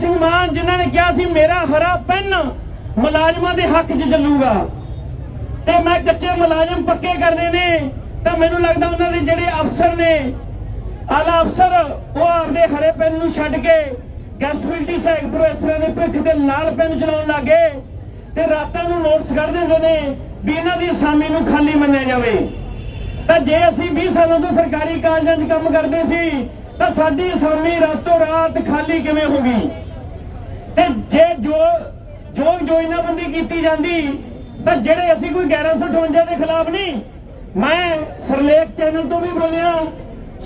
ਸਿੰਘ ਮਾਨ, ਜਿਨ੍ਹਾਂ ਨੇ ਕਿਹਾ ਸੀ, ਮੇਰਾ ਹਰਾ ਪੈਨ ਮੁਲਾਜ਼ਮਾਂ ਦੇ ਹੱਕ 'ਚ ਚੱਲੂਗਾ। ਤੇ ਮੈਂ ਕੱਚੇ ਮੁਲਾਜ਼ਮ ਪੱਕੇ ਕਰਨੇ ਨੇ। ਤਾਂ ਮੈਨੂੰ ਲੱਗਦਾ ਉਹਨਾਂ ਦੇ ਜਿਹੜੇ ਅਫਸਰ ਨੇ, ਆਲਾ ਅਫਸਰ, ਉਹ ਆਪਦੇ ਹਰੇ ਪੈਨ ਨੂੰ ਛੱਡ ਕੇ ਗੈਸਟਿਟੀ ਸਹਾਇਕ ਪ੍ਰੋਫੈਸਰਾਂ ਦੇ ਭਿੱਖ ਦੇ ਨਾਲ ਪੈਨ ਚਲਾਉਣ ਲੱਗੇ ਤੇ ਰਾਤਾਂ ਨੂੰ ਨੋਟਸ ਕੱਢ ਦਿੰਦੇ ਨੇ ਵੀ ਇਹਨਾਂ ਦੀ ਅਸਾਮੀ ਨੂੰ ਖਾਲੀ ਮੰਨਿਆ ਜਾਵੇ। ਤਾਂ ਜੇ ਅਸੀਂ 20 ਸਾਲਾਂ ਤੋਂ ਸਰਕਾਰੀ ਕਾਲਜਾਂ 'ਚ ਕੰਮ ਕਰਦੇ ਸੀ, ਤਾਂ ਸਾਡੀ ਅਸਾਮੀ ਰਾਤੋਂ ਰਾਤ ਖਾਲੀ ਕਿਵੇਂ ਹੋ ਗਈ? ਤੇ ਜੇ ਜੋ ਜੋ ਯੋਜਨਾਬੰਦੀ ਕੀਤੀ ਜਾਂਦੀ, ਤਾਂ ਜਿਹੜੇ ਅਸੀਂ ਕੋਈ 1158 ਦੇ ਖਿਲਾਫ ਨਹੀਂ, ਮੈਂ ਸਰਲੇਖ ਚੈਨਲ ਤੋਂ ਵੀ ਬੋਲਿਆ,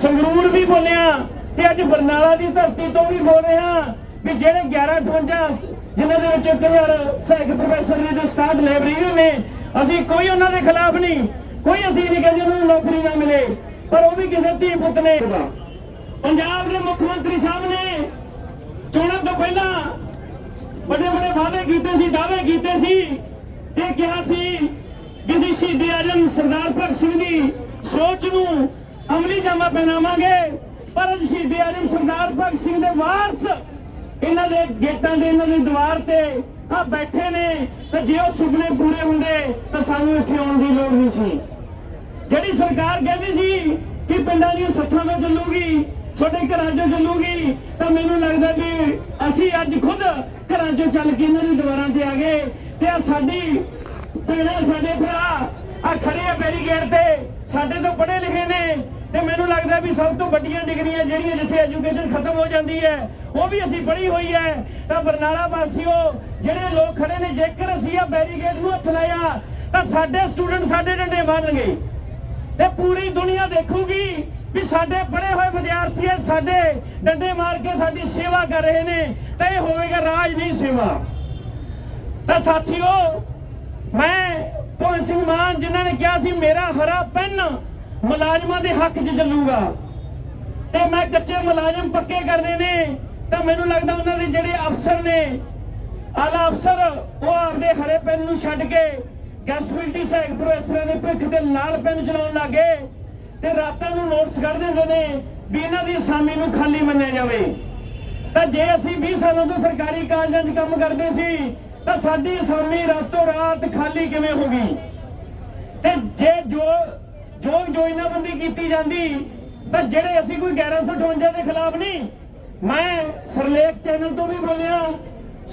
ਸੰਗਰੂਰ ਵੀ ਬੋਲਿਆ, ਤੇ ਅੱਜ ਬਰਨਾਲਾ ਦੀ ਧਰਤੀ ਤੋਂ ਵੀ ਬੋਲ ਰਿਹਾ ਵੀ ਜਿਹੜੇ 1158 ਜਿਨ੍ਹਾਂ ਦੇ ਵਿੱਚ 1000 ਸਹਾਇਕ ਪ੍ਰੋਫੈਸਰ ਨੇ ਤੇ 67 ਲਾਇਬ੍ਰੇਰੀਅਨ ਨੇ, ਅਸੀਂ ਕੋਈ ਉਹਨਾਂ ਦੇ ਖਿਲਾਫ ਨਹੀਂ, ਕੋਈ ਅਸੀਂ ਨਹੀਂ ਕਹਿੰਦੇ ਉਹਨਾਂ ਨੂੰ ਨੌਕਰੀ ਨਾ ਮਿਲੇ, ਪਰ ਉਹ ਵੀ ਕਿਸੇ ਧੀ ਪੁੱਤ ਨੇ। ਪੰਜਾਬ ਦੇ ਮੁੱਖ ਮੰਤਰੀ ਸਾਹਿਬ ਨੇ ਚੋਣਾਂ ਤੋਂ ਪਹਿਲਾਂ ਵੱਡੇ ਵੱਡੇ ਵਾਅਦੇ ਕੀਤੇ ਸੀ, ਦਾਅਵੇ ਕੀਤੇ ਸੀ ਤੇ ਕਿਹਾ ਸੀ ਕਿ ਅਸੀਂ ਸ਼ਹੀਦੀ ਆਜਮ ਸਰਦਾਰ ਭਗਤ ਸਿੰਘ ਦੀ ਸੋਚ ਨੂੰ ਅਮਲੀ ਜਾਮਾ ਪਹਿਨਾਵਾਂਗੇ, ਪਰ ਅੱਜ ਆਜਮ ਸਰਦਾਰ ਭਗਤ ਸਿੰਘ ਦੇ ਵਾਰਸ ਇਹਨਾਂ ਦੇ ਗੇਟਾਂ ਦੇ, ਇਹਨਾਂ ਦੇ ਦੀਵਾਰ ਤੇ ਆ ਬੈਠੇ ਨੇ, ਤੇ ਜੇ ਉਹ ਸੁਪਨੇ ਪੂਰੇ ਹੁੰਦੇ, ਤਾਂ ਸਾਨੂੰ ਇੱਥੇ ਆਉਣ ਦੀ ਲੋੜ ਨਹੀਂ ਸੀ। ਜਿਹੜੀ ਸਰਕਾਰ ਕਹਿੰਦੀ ਸੀ ਕਿ ਪਿੰਡਾਂ ਦੀਆਂ ਸੱਥਾਂ ਤੋਂ ਚੱਲੂਗੀ ਛੋਟੇ ਘਰਾਂ 'ਚੋਂ ਚੱਲੂਗੀ, ਤਾਂ ਮੈਨੂੰ ਲੱਗਦਾ ਵੀ ਅਸੀਂ ਅੱਜ ਖੁਦ ਘਰਾਂ 'ਚੋਂ ਚੱਲ ਕੇ ਇਹਨਾਂ ਦੇ ਦੁਆਰਾਂ ਤੇ ਆ ਗਏ ਤੇ ਆ ਸਾਡੀ ਭੈਣਾਂ, ਸਾਡੇ ਭਰਾ ਆ ਖੜੇ ਆ ਬੈਰੀਗੇਡ ਤੇ, ਸਾਡੇ ਤੋਂ ਪੜ੍ਹੇ ਲਿਖੇ ਨੇ ਤੇ ਮੈਨੂੰ ਲੱਗਦਾ ਵੀ ਸਭ ਤੋਂ ਵੱਡੀਆਂ ਡਿਗਰੀਆਂ ਜਿਹੜੀਆਂ ਜਿੱਥੇ ਐਜੂਕੇਸ਼ਨ ਖਤਮ ਹੋ ਜਾਂਦੀ ਹੈ, ਉਹ ਵੀ ਅਸੀਂ ਪੜ੍ਹੀ ਹੋਈ ਹੈ। ਤਾਂ ਬਰਨਾਲਾ ਵਾਸੀਓ, ਜਿਹੜੇ ਲੋਕ ਖੜੇ ਨੇ, ਜੇਕਰ ਅਸੀਂ ਆ ਬੈਰੀਗੇਡ ਨੂੰ ਹੱਥ ਲਾਇਆ, ਤਾਂ ਸਾਡੇ ਸਟੂਡੈਂਟ ਸਾਡੇ ਡੰਡੇ ਮਾਰਨਗੇ ਤੇ ਪੂਰੀ ਦੁਨੀਆ ਦੇਖੂਗੀ ਵੀ ਸਾਡੇ ਪੜ੍ਹੇ ਹੋਏ ਵਿਦਿਆਰਥੀ ਇਹ ਸਾਡੇ ਡੰਡੇ ਮਾਰ ਕੇ ਸਾਡੀ ਸੇਵਾ ਕਰ ਰਹੇ ਨੇ, ਤਾਂ ਇਹ ਹੋਵੇਗਾ ਰਾਜ ਨਹੀਂ ਸੇਵਾ। ਤਾਂ ਸਾਥੀਓ, ਮੈਂ ਭਗਤ ਸਿੰਘ ਮਾਨ ਜਿਨ੍ਹਾਂ ਨੇ ਕਿਹਾ ਸੀ, ਮੇਰਾ ਹਰਾ ਪੈਨ ਮੁਲਾਜ਼ਮਾਂ ਦੇ ਹੱਕ 'ਚ ਚੱਲੂਗਾ। ਤੇ ਮੈਂ ਕੱਚੇ ਮੁਲਾਜ਼ਮ ਪੱਕੇ ਕਰਨੇ ਨੇ, ਤਾਂ ਮੈਨੂੰ ਲੱਗਦਾ ਉਹਨਾਂ ਦੇ ਜਿਹੜੇ ਅਫਸਰ ਨੇ, ਆਲਾ ਅਫਸਰ, ਉਹ ਆਪਦੇ ਹਰੇ ਪੈਨ ਨੂੰ ਛੱਡ ਕੇ ਗੈਸਟਿਟੀ ਸਹਾਇਕ ਪ੍ਰੋਫੈਸਰਾਂ ਦੇ ਭਿੱਖ ਦੇ ਨਾਲ ਪੈਨ ਚਲਾਉਣ ਲੱਗੇ। ਤੇ ਰਾਤਾਂ ਨੂੰ ਨੋਟਸ ਕੱਢ ਦਿੰਦੇ ਨੇ ਵੀ ਇਹਨਾਂ ਦੀ ਅਸਾਮੀ ਨੂੰ ਖਾਲੀ ਮੰਨਿਆ ਜਾਵੇ। ਤਾਂ ਜੇ ਅਸੀਂ 20 ਸਾਲਾਂ ਤੋਂ ਸਰਕਾਰੀ ਕਾਲਜਾਂ 'ਚ ਕੰਮ ਕਰਦੇ ਸੀ, ਤਾਂ ਸਾਡੀ ਅਸਾਮੀ ਰਾਤੋਂ ਰਾਤ ਖਾਲੀ ਕਿਵੇਂ ਹੋ ਗਈ? ਤੇ ਜੇ ਜੋ ਜੋ ਯੋਜਨਾਬੰਦੀ ਕੀਤੀ ਜਾਂਦੀ, ਤਾਂ ਜਿਹੜੇ ਅਸੀਂ ਕੋਈ 1158 ਦੇ ਖਿਲਾਫ ਨਹੀਂ, ਮੈਂ ਸਰਲੇਖ ਚੈਨਲ ਤੋਂ ਵੀ ਬੋਲਿਆ,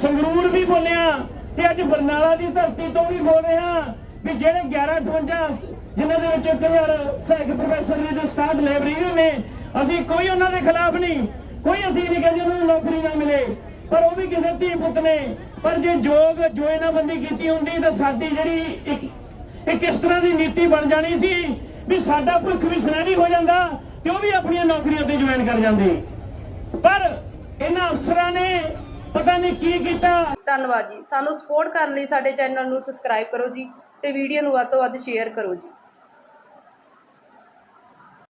ਸੰਗਰੂਰ ਵੀ ਬੋਲਿਆ, ਤੇ ਅੱਜ ਬਰਨਾਲਾ ਦੀ ਧਰਤੀ ਤੋਂ ਵੀ ਬੋਲ ਰਿਹਾ ਵੀ ਜਿਹੜੇ 1158 ਜਿਨ੍ਹਾਂ ਦੇ ਵਿੱਚ 1000 ਸਹਾਇਕ ਪ੍ਰੋਫੈਸਰ ਨੇ ਤੇ 67 ਲਾਇਬ੍ਰੇਰੀਅਨ ਨੇ, ਅਸੀਂ ਕੋਈ ਉਹਨਾਂ ਦੇ ਖਿਲਾਫ ਨਹੀਂ, ਕੋਈ ਅਸੀਂ ਨਹੀਂ ਕਹਿੰਦੇ ਉਹਨਾਂ ਨੂੰ ਨੌਕਰੀ ਨਾ ਮਿਲੇ, ਪਰ ਉਹ ਵੀ ਕਿਸੇ ਧੀ ਪੁੱਤ ਨੇ। ਪਰ ਜੇ ਯੋਗ ਯੋਜਨਾਬੰਦੀ ਕੀਤੀ ਹੁੰਦੀ, ਤਾਂ ਸਾਡੀ ਜਿਹੜੀ ਇੱਕ ਇੱਕ ਇਸ ਤਰ੍ਹਾਂ ਦੀ ਨੀਤੀ ਬਣ ਜਾਣੀ ਸੀ ਵੀ ਸਾਡਾ ਭੁੱਖ ਵੀ ਸੁਨਹਿਰੀ ਹੋ ਜਾਂਦਾ ਤੇ ਉਹ ਵੀ ਆਪਣੀਆਂ ਨੌਕਰੀਆਂ ਤੇ ਜੁਆਇਨ ਕਰ ਜਾਂਦੇ। ਪਰ ਇਹਨਾਂ ਅਫਸਰਾਂ ਨੇ ਪਤਾ ਨਹੀਂ ਕੀ ਕੀਤਾ। ਧੰਨਵਾਦ ਜੀ। ਸਾਨੂੰ ਸਪੋਰਟ ਕਰਨ ਲਈ ਸਾਡੇ ਚੈਨਲ ਨੂੰ ਸਬਸਕ੍ਰਾਈਬ ਕਰੋ ਜੀ ਤੇ ਵੀਡੀਓ ਨੂੰ ਵੱਧ ਤੋਂ ਵੱਧ ਸ਼ੇਅਰ ਕਰੋ ਜੀ।